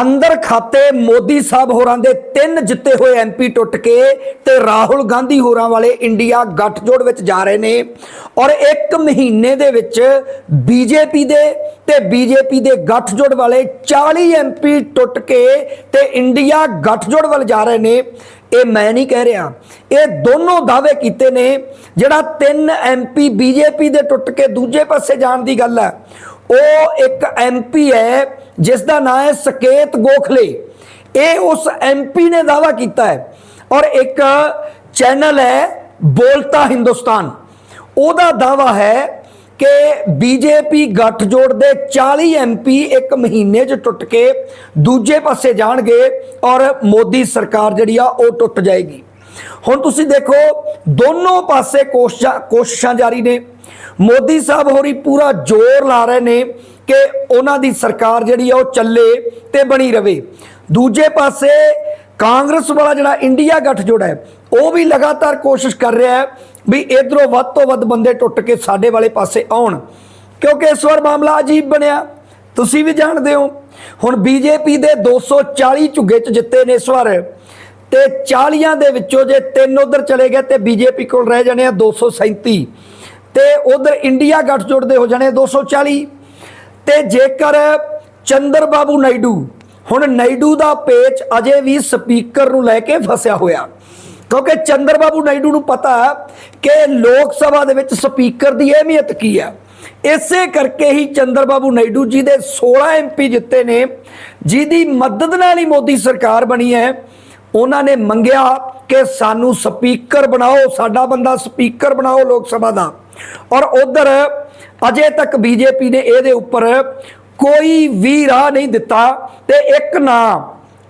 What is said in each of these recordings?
ਅੰਦਰ ਖਾਤੇ ਮੋਦੀ ਸਾਹਿਬ ਹੋਰਾਂ ਦੇ ਤਿੰਨ ਜਿੱਤੇ ਹੋਏ ਐਮਪੀ ਟੁੱਟ ਕੇ ਤੇ ਰਾਹੁਲ ਗਾਂਧੀ ਹੋਰਾਂ ਵਾਲੇ ਇੰਡੀਆ ਗੱਠਜੋੜ ਵਿੱਚ ਜਾ ਰਹੇ ਨੇ। ਔਰ ਇੱਕ ਮਹੀਨੇ ਦੇ ਵਿੱਚ ਬੀਜੇਪੀ ਦੇ ਤੇ ਬੀਜੇਪੀ ਦੇ ਗੱਠਜੋੜ ਵਾਲੇ 40 ਐਮਪੀ ਟੁੱਟ ਕੇ ਤੇ ਇੰਡੀਆ ਗੱਠਜੋੜ ਵੱਲ ਜਾ ਰਹੇ ਨੇ। ਇਹ ਮੈਂ ਨਹੀਂ ਕਹਿ ਰਿਹਾ। ਇਹ ਦੋਨੋਂ ਦਾਅਵੇ ਕੀਤੇ ਨੇ, ਜਿਹੜਾ ਤਿੰਨ ਐਮਪੀ ਬੀਜੇਪੀ ਦੇ ਟੁੱਟ ਕੇ ਦੂਜੇ ਪਾਸੇ ਜਾਣ ਦੀ ਗੱਲ ਹੈ। ਉਹ ਇੱਕ ਐਮਪੀ ਹੈ ਜਿਸ ਦਾ ਨਾਮ ਹੈ ਸਕੇਤ ਗੋਖਲੇ ਇਹ ਉਸ ਐਮਪੀ ਨੇ ਦਾਵਾ ਕੀਤਾ ਹੈ ਔਰ ਇੱਕ ਚੈਨਲ ਹੈ ਬੋਲਤਾ ਹਿੰਦੁਸਤਾਨ ਉਹਦਾ ਦਾਵਾ ਹੈ ਕਿ ਬੀਜੇਪੀ ਗੱਠਜੋੜ ਦੇ 40 ਐਮਪੀ ਇੱਕ ਮਹੀਨੇ 'ਚ ਟੁੱਟ ਕੇ ਦੂਜੇ ਪਾਸੇ ਜਾਣਗੇ ਔਰ ਮੋਦੀ ਸਰਕਾਰ ਜਿਹੜੀ ਆ ਉਹ ਟੁੱਟ ਜਾਏਗੀ ਹੁਣ ਤੁਸੀਂ ਦੇਖੋ ਦੋਨੋਂ ਪਾਸੇ ਕੋਸ਼ਿਸ਼ਾਂ ਕੋਸ਼ਿਸ਼ਾਂ ਜਾਰੀ ਨੇ ਮੋਦੀ ਸਾਹਿਬ ਹੋਰੀ ਪੂਰਾ ਜ਼ੋਰ ਲਾ ਰਹੇ ਨੇ ਕਿ ਉਹਨਾਂ ਦੀ ਸਰਕਾਰ ਜਿਹੜੀ ਆ ਉਹ ਚੱਲੇ ਤੇ ਬਣੀ ਰਵੇ। ਦੂਜੇ ਪਾਸੇ ਕਾਂਗਰਸ ਵਾਲਾ ਜਿਹੜਾ ਇੰਡੀਆ ਗੱਠਜੋੜ ਹੈ, ਉਹ ਵੀ ਲਗਾਤਾਰ ਕੋਸ਼ਿਸ਼ ਕਰ ਰਿਹਾ ਹੈ ਵੀ ਇਧਰੋਂ ਵੱਧ ਤੋਂ ਵੱਧ ਬੰਦੇ ਟੁੱਟ ਕੇ ਸਾਡੇ ਵਾਲੇ ਪਾਸੇ ਆਉਣ। ਕਿਉਂਕਿ ਇਸ ਵਾਰ ਮਾਮਲਾ ਅਜੀਬ ਬਣਿਆ। ਤੁਸੀਂ ਵੀ ਜਾਣਦੇ ਹੋ, ਹੁਣ ਬੀਜੇਪੀ ਦੇ 240 ਝੁੱਗੇ ਚ ਜਿੱਤੇ ਨੇ ਇਸ ਵਾਰ। ਤੇ 40 ਦੇ ਵਿੱਚੋਂ ਜੇ ਤਿੰਨ ਉਧਰ ਚਲੇ ਗਏ ਤੇ ਬੀਜੇਪੀ ਕੋਲ ਰਹਿ ਜਾਣੇ ਆ 237 ਤੇ ਉਧਰ ਇੰਡੀਆ ਗੱਠਜੋੜ ਦੇ ਹੋ ਜਾਣੇ 240 ਤੇ ਜੇਕਰ ਚੰਦਰ ਬਾਬੂ ਨਾਇਡੂ, ਹੁਣ ਨਾਇਡੂ ਦਾ ਪੇਚ ਅਜੇ ਵੀ ਸਪੀਕਰ ਨੂੰ ਲੈ ਕੇ ਫਸਿਆ ਹੋਇਆ। ਕਿਉਂਕਿ ਚੰਦਰ ਬਾਬੂ ਨਾਇਡੂ ਨੂੰ ਪਤਾ ਕਿ ਲੋਕ ਸਭਾ ਦੇ ਵਿੱਚ ਸਪੀਕਰ ਦੀ ਅਹਿਮੀਅਤ ਕੀ ਹੈ। ਇਸੇ ਕਰਕੇ ਹੀ ਚੰਦਰ ਬਾਬੂ ਨਾਇਡੂ ਜੀ ਦੇ 16 ਐਮਪੀ ਜਿੱਤੇ ਨੇ, ਜਿਹਦੀ ਮਦਦ ਨਾਲ ਹੀ ਮੋਦੀ ਸਰਕਾਰ ਬਣੀ ਹੈ। ਉਹਨਾਂ ਨੇ ਮੰਗਿਆ ਕਿ ਸਾਨੂੰ ਸਪੀਕਰ ਬਣਾਓ, ਸਾਡਾ ਬੰਦਾ ਸਪੀਕਰ ਬਣਾਓ ਲੋਕ ਸਭਾ ਦਾ। ਔਰ ਉਧਰ ਅਜੇ ਤੱਕ ਬੀਜੇਪੀ ਨੇ ਇਹਦੇ ਉੱਪਰ ਕੋਈ ਵੀ ਰਾਹ ਨਹੀਂ ਦਿੱਤਾ ਤੇ ਇੱਕ ਨਾਂ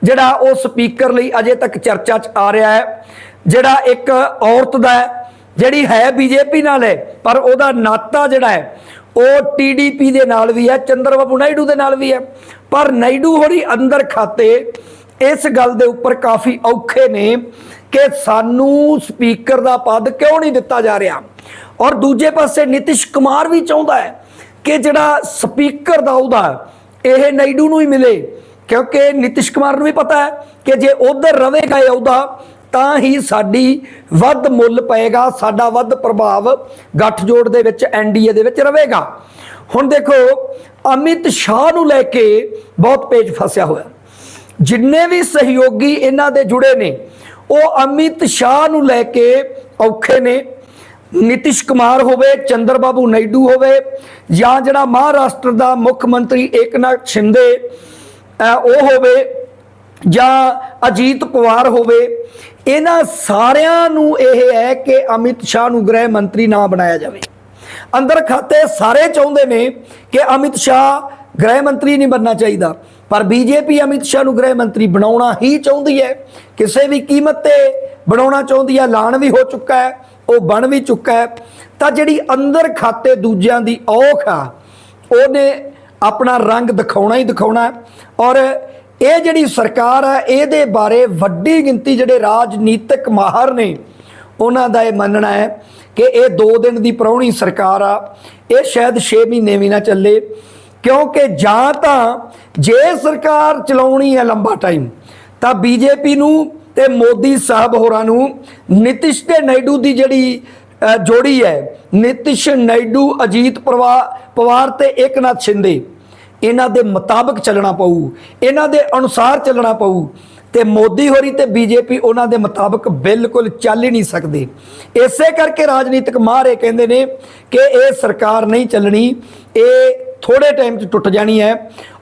ਜਿਹੜਾ ਉਹ ਸਪੀਕਰ ਲਈ ਅਜੇ ਤੱਕ ਚਰਚਾ 'ਚ ਆ ਰਿਹਾ ਹੈ, ਜਿਹੜਾ ਇੱਕ ਔਰਤ ਦਾ ਹੈ, ਜਿਹੜੀ ਹੈ ਬੀਜੇਪੀ ਨਾਲ ਹੈ, ਪਰ ਉਹਦਾ ਨਾਤਾ ਜਿਹੜਾ ਹੈ, ਉਹ ਟੀਡੀਪੀ ਦੇ ਨਾਲ ਵੀ ਹੈ ਚੰਦਰਬਾਬੂ ਨਾਇਡੂ ਦੇ ਨਾਲ ਵੀ ਹੈ। ਪਰ ਨਾਇਡੂ ਹੋਰੀ ਅੰਦਰ ਖਾਤੇ ਇਸ ਗੱਲ ਦੇ ਉੱਪਰ ਕਾਫੀ ਔਖੇ ਨੇ ਕਿ ਸਾਨੂੰ ਸਪੀਕਰ ਦਾ ਪਦ ਕਿਉਂ ਨਹੀਂ ਦਿੱਤਾ ਜਾ ਰਿਹਾ? ਔਰ ਦੂਜੇ ਪਾਸੇ ਨਿਤਿਸ਼ ਕੁਮਾਰ ਵੀ ਚਾਹੁੰਦਾ ਹੈ ਕਿ ਜਿਹੜਾ ਸਪੀਕਰ ਦਾ ਉਹਦਾ ਇਹ ਨਾਇਡੂ ਨੂੰ ਹੀ ਮਿਲੇ, ਕਿਉਂਕਿ ਨਿਤਿਸ਼ ਕੁਮਾਰ ਨੂੰ ਵੀ ਪਤਾ ਹੈ ਕਿ ਜੇ ਉਧਰ ਰਵੇਗਾ ਇਹ ਉਹਦਾ ਤਾਂ ਹੀ ਸਾਡੀ ਵੱਧ ਮੁੱਲ ਪਏਗਾ, ਸਾਡਾ ਵੱਧ ਪ੍ਰਭਾਵ ਗੱਠਜੋੜ ਦੇ ਵਿੱਚ ਐਨਡੀਏ ਦੇ ਵਿੱਚ ਰਹੇਗਾ ਹੁਣ ਦੇਖੋ, ਅਮਿਤ ਸ਼ਾਹ ਨੂੰ ਲੈ ਕੇ ਬਹੁਤ ਪੇਜ ਫਸਿਆ ਹੋਇਆ। ਜਿੰਨੇ ਵੀ ਸਹਿਯੋਗੀ ਇਹਨਾਂ ਦੇ ਜੁੜੇ ਨੇ, ਉਹ ਅਮਿਤ ਸ਼ਾਹ ਨੂੰ ਲੈ ਕੇ ਔਖੇ ਨੇ। ਨਿਤਿਸ਼ ਕੁਮਾਰ ਹੋਵੇ ਚੰਦਰ ਬਾਬੂ ਨਾਇਡੂ ਹੋਵੇ ਜਾਂ ਜਿਹੜਾ ਮਹਾਰਾਸ਼ਟਰ ਦਾ ਮੁੱਖ ਮੰਤਰੀ ਏਕਨਾਥ ਸ਼ਿੰਦੇ ਉਹ ਹੋਵੇ ਜਾਂ ਅਜੀਤ ਪਵਾਰ ਹੋਵੇ, ਇਹਨਾਂ ਸਾਰਿਆਂ ਨੂੰ ਇਹ ਹੈ ਕਿ ਅਮਿਤ ਸ਼ਾਹ ਨੂੰ ਗ੍ਰਹਿ ਮੰਤਰੀ ਨਾ ਬਣਾਇਆ ਜਾਵੇ। ਅੰਦਰ ਖਾਤੇ ਸਾਰੇ ਚਾਹੁੰਦੇ ਨੇ ਕਿ ਅਮਿਤ ਸ਼ਾਹ ਗ੍ਰਹਿ ਮੰਤਰੀ ਨਹੀਂ ਬਣਨਾ ਚਾਹੀਦਾ। ਪਰ ਬੀਜੇਪੀ ਅਮਿਤ ਸ਼ਾਹ ਨੂੰ ਗ੍ਰਹਿ ਮੰਤਰੀ ਬਣਾਉਣਾ ਹੀ ਚਾਹੁੰਦੀ ਹੈ। ਕਿਸੇ ਵੀ ਕੀਮਤ ਤੇ ਬਣਾਉਣਾ ਚਾਹੁੰਦੀ ਹੈ ਐਲਾਨ ਵੀ ਹੋ ਚੁੱਕਾ ਹੈ, ਉਹ ਬਣ ਵੀ ਚੁੱਕਾ ਹੈ। ਤਾਂ ਜਿਹੜੀ ਅੰਦਰ ਖਾਤੇ ਦੂਜਿਆਂ ਦੀ ਔਖ ਆ, ਉਹਨੇ ਆਪਣਾ ਰੰਗ ਦਿਖਾਉਣਾ ਹੀ ਦਿਖਾਉਣਾ ਔਰ ਇਹ ਜਿਹੜੀ ਸਰਕਾਰ ਆ, ਇਹਦੇ ਬਾਰੇ ਵੱਡੀ ਗਿਣਤੀ ਜਿਹੜੇ ਰਾਜਨੀਤਿਕ ਮਾਹਰ ਨੇ, ਉਹਨਾਂ ਦਾ ਇਹ ਮੰਨਣਾ ਹੈ ਕਿ ਇਹ 2 ਦਿਨ ਦੀ ਪ੍ਰਾਹੁਣੀ ਸਰਕਾਰ ਆ, ਇਹ ਸ਼ਾਇਦ 6 ਮਹੀਨੇ ਵੀ ਨਾ ਚੱਲੇ। ਕਿਉਂਕਿ ਜਾਂ ਤਾਂ ਜੇ ਸਰਕਾਰ ਚਲਾਉਣੀ ਹੈ ਲੰਬਾ ਟਾਈਮ, ਤਾਂ ਬੀਜੇਪੀ ਨੂੰ ਤੇ ਮੋਦੀ ਸਾਹਿਬ ਹੋਰਾਂ ਨੂੰ ਨਿਤਿਸ਼ ਤੇ ਨਾਇਡੂ ਦੀ ਜਿਹੜੀ ਜੋੜੀ ਹੈ, ਨਿਤਿਸ਼ ਨਾਇਡੂ, ਅਜੀਤ ਪਰਵਾ- ਪਵਾਰ ਤੇ ਏਕਨਾਥ ਸ਼ਿੰਦੇ, ਇਹਨਾਂ ਦੇ ਮੁਤਾਬਕ ਚੱਲਣਾ ਪਊ, ਇਹਨਾਂ ਦੇ ਅਨੁਸਾਰ ਚੱਲਣਾ ਪਊ, ਤੇ ਮੋਦੀ ਹੋਰੀ ਤੇ ਬੀਜੇਪੀ ਉਹਨਾਂ ਦੇ ਮੁਤਾਬਕ ਬਿਲਕੁਲ ਚੱਲ ਹੀ ਨਹੀਂ ਸਕਦੇ। ਇਸੇ ਕਰਕੇ ਰਾਜਨੀਤਿਕ ਮਾਹਰ ਇਹ ਕਹਿੰਦੇ ਨੇ ਕਿ ਇਹ ਸਰਕਾਰ ਨਹੀਂ ਚੱਲਣੀ, ਇਹ ਥੋੜੇ ਟਾਈਮ 'ਚ ਟੁੱਟ ਜਾਣੀ ਹੈ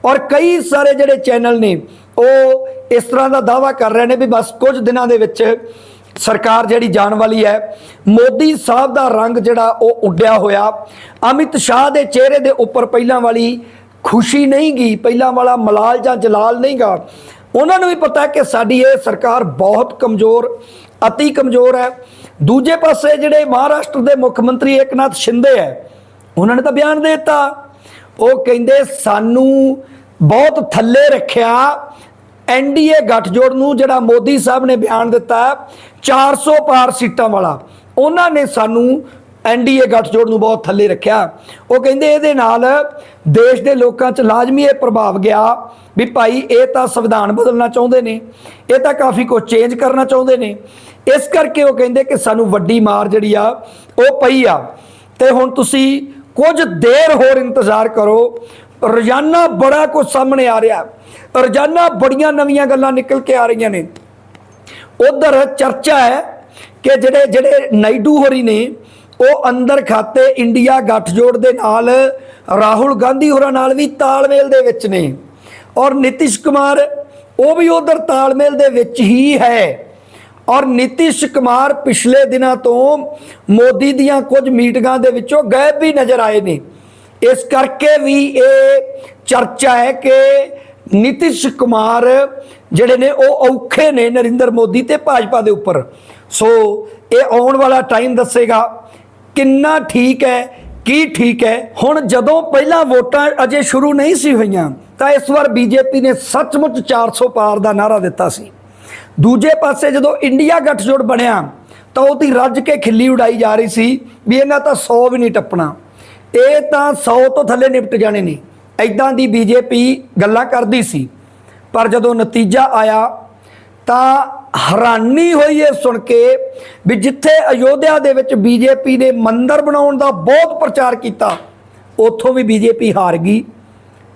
ਔਰ ਕਈ ਸਾਰੇ ਜਿਹੜੇ ਚੈਨਲ ਨੇ, ਉਹ ਇਸ ਤਰ੍ਹਾਂ ਦਾ ਦਾਵਾ ਕਰ ਰਹੇ ਨੇ ਵੀ ਬਸ ਕੁਝ ਦਿਨਾਂ ਦੇ ਵਿੱਚ ਸਰਕਾਰ ਜਿਹੜੀ ਜਾਣ ਵਾਲੀ ਹੈ, ਮੋਦੀ ਸਾਹਿਬ ਦਾ ਰੰਗ ਜਿਹੜਾ ਉਹ ਉੱਡਿਆ ਹੋਇਆ। ਅਮਿਤ ਸ਼ਾਹ ਦੇ ਚਿਹਰੇ ਦੇ ਉੱਪਰ ਪਹਿਲਾਂ ਵਾਲੀ ਖੁਸ਼ੀ ਨਹੀਂ ਗਈ, ਪਹਿਲਾਂ ਵਾਲਾ ਮਲਾਲ ਜਾਂ ਜਲਾਲ ਨਹੀਂ ਗਾ। ਉਹਨਾਂ ਨੂੰ ਵੀ ਪਤਾ ਕਿ ਸਾਡੀ ਇਹ ਸਰਕਾਰ ਬਹੁਤ ਕਮਜ਼ੋਰ, ਅਤੀ ਕਮਜ਼ੋਰ ਹੈ। ਦੂਜੇ ਪਾਸੇ ਜਿਹੜੇ ਮਹਾਰਾਸ਼ਟਰ ਦੇ ਮੁੱਖ ਮੰਤਰੀ ਏਕਨਾਥ ਸ਼ਿੰਦੇ ਹੈ, ਉਹਨਾਂ ਨੇ ਤਾਂ ਬਿਆਨ ਦੇ ਦਿੱਤਾ। ਉਹ ਕਹਿੰਦੇ ਸਾਨੂੰ ਬਹੁਤ ਥੱਲੇ ਰੱਖਿਆ। ਐਨਡੀਏ ਗੱਠਜੋੜ ਨੂੰ ਜਿਹੜਾ ਮੋਦੀ ਸਾਹਿਬ ਨੇ ਬਿਆਨ ਦਿੱਤਾ 400 ਪਾਰ ਸੀਟਾਂ ਵਾਲਾ, ਉਹਨਾਂ ਨੇ ਸਾਨੂੰ ਐਨਡੀਏ ਗੱਠਜੋੜ ਨੂੰ ਬਹੁਤ ਥੱਲੇ ਰੱਖਿਆ। ਉਹ ਕਹਿੰਦੇ ਇਹਦੇ ਨਾਲ ਦੇਸ਼ ਦੇ ਲੋਕਾਂ 'ਚ ਲਾਜ਼ਮੀ ਇਹ ਪ੍ਰਭਾਵ ਗਿਆ ਵੀ ਭਾਈ ਇਹ ਤਾਂ ਸੰਵਿਧਾਨ ਬਦਲਣਾ ਚਾਹੁੰਦੇ ਨੇ, ਇਹ ਤਾਂ ਕਾਫੀ ਕੁਝ ਚੇਂਜ ਕਰਨਾ ਚਾਹੁੰਦੇ ਨੇ। ਇਸ ਕਰਕੇ ਉਹ ਕਹਿੰਦੇ ਕਿ ਸਾਨੂੰ ਵੱਡੀ ਮਾਰ ਜਿਹੜੀ ਆ, ਉਹ ਪਈ ਆ। ਤੇ ਹੁਣ ਤੁਸੀਂ ਕੁਝ ਦੇਰ ਹੋਰ ਇੰਤਜ਼ਾਰ ਕਰੋ। ਰੋਜ਼ਾਨਾ ਬੜਾ ਕੁਝ ਸਾਹਮਣੇ ਆ ਰਿਹਾ। ਰੋਜ਼ਾਨਾ ਬੜੀਆਂ ਨਵੀਆਂ ਗੱਲਾਂ ਨਿਕਲ ਕੇ ਆ ਰਹੀਆਂ ਨੇ। ਉਧਰ ਚਰਚਾ ਹੈ ਕਿ ਜਿਹੜੇ ਜਿਹੜੇ ਨਾਇਡੂ ਹੋਰੀ ਨੇ, ਉਹ ਅੰਦਰ ਖਾਤੇ ਇੰਡੀਆ ਗੱਠਜੋੜ ਦੇ ਨਾਲ, ਰਾਹੁਲ ਗਾਂਧੀ ਹੋਰਾਂ ਨਾਲ ਵੀ ਤਾਲਮੇਲ ਦੇ ਵਿੱਚ ਨੇ। ਔਰ ਨਿਤਿਸ਼ ਕੁਮਾਰ, ਉਹ ਵੀ ਉਧਰ ਤਾਲਮੇਲ ਦੇ ਵਿੱਚ ਹੀ ਹੈ। ਔਰ ਨੀਤੀਸ਼ ਕੁਮਾਰ ਪਿਛਲੇ ਦਿਨਾਂ ਤੋਂ ਮੋਦੀ ਦੀਆਂ ਕੁਝ ਮੀਟਿੰਗਾਂ ਦੇ ਵਿੱਚੋਂ ਗਾਇਬ ਵੀ ਨਜ਼ਰ ਆਏ ਨੇ। ਇਸ ਕਰਕੇ ਵੀ ਇਹ ਚਰਚਾ ਹੈ ਕਿ ਨੀਤੀਸ਼ ਕੁਮਾਰ ਜਿਹੜੇ ਨੇ ਉਹ ਔਖੇ ਨੇ ਨਰਿੰਦਰ ਮੋਦੀ ਤੇ ਭਾਜਪਾ ਦੇ ਉੱਪਰ। ਸੋ ਇਹ ਆਉਣ ਵਾਲਾ ਟਾਈਮ ਦੱਸੇਗਾ ਕਿੰਨਾ ਠੀਕ ਹੈ, ਕੀ ਠੀਕ ਹੈ। ਹੁਣ ਜਦੋਂ ਪਹਿਲਾਂ ਵੋਟਾਂ ਅਜੇ ਸ਼ੁਰੂ ਨਹੀਂ ਸੀ ਹੋਈਆਂ, ਤਾਂ ਇਸ ਵਾਰ ਬੀਜੇਪੀ ਨੇ ਸੱਚਮੁੱਚ 400 ਪਾਰ ਦਾ ਨਾਰਾ ਦਿੱਤਾ ਸੀ। ਦੂਜੇ ਪਾਸੇ ਜਦੋਂ ਇੰਡੀਆ ਗੱਠਜੋੜ ਬਣਿਆ, ਤਾਂ ਉਹਦੀ ਰੱਜ ਕੇ ਖਿੱਲੀ ਉਡਾਈ ਜਾ ਰਹੀ ਸੀ ਵੀ ਇਹਨਾਂ ਤਾਂ 100 ਵੀ ਨਹੀਂ ਟੱਪਣਾ। ਇਹ ਤਾਂ 100 ਤੋਂ ਥੱਲੇ ਨਿਪਟ ਜਾਣੇ ਨੇ। ਐਦਾਂ ਦੀ ਬੀਜੇਪੀ ਗੱਲਾਂ ਕਰਦੀ ਸੀ। ਪਰ ਜਦੋਂ ਨਤੀਜਾ ਆਇਆ, ਤਾਂ ਹੈਰਾਨੀ ਹੋਈ ਇਹ ਸੁਣ ਕੇ ਵੀ ਜਿੱਥੇ ਅਯੋਧਿਆ ਦੇ ਵਿੱਚ ਬੀਜੇਪੀ ਨੇ ਮੰਦਰ ਬਣਾਉਣ ਦਾ ਬਹੁਤ ਪ੍ਰਚਾਰ ਕੀਤਾ, ਉੱਥੋਂ ਵੀ ਬੀਜੇਪੀ ਹਾਰ ਗਈ।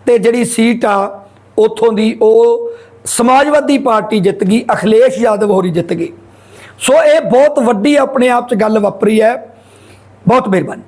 ਤੇ ਜਿਹੜੀ ਸੀਟ ਆ, ਉੱਥੋਂ ਦੀ ਉਹ ਸਮਾਜਵਾਦੀ ਪਾਰਟੀ ਜਿੱਤ ਗਈ, ਅਖਿਲੇਸ਼ ਯਾਦਵ ਹੋਰੀ ਜਿੱਤ ਗਏ। ਸੋ ਇਹ ਬਹੁਤ ਵੱਡੀ ਆਪਣੇ ਆਪ 'ਚ ਗੱਲ ਵਾਪਰੀ ਹੈ। ਬਹੁਤ ਮਿਹਰਬਾਨੀ।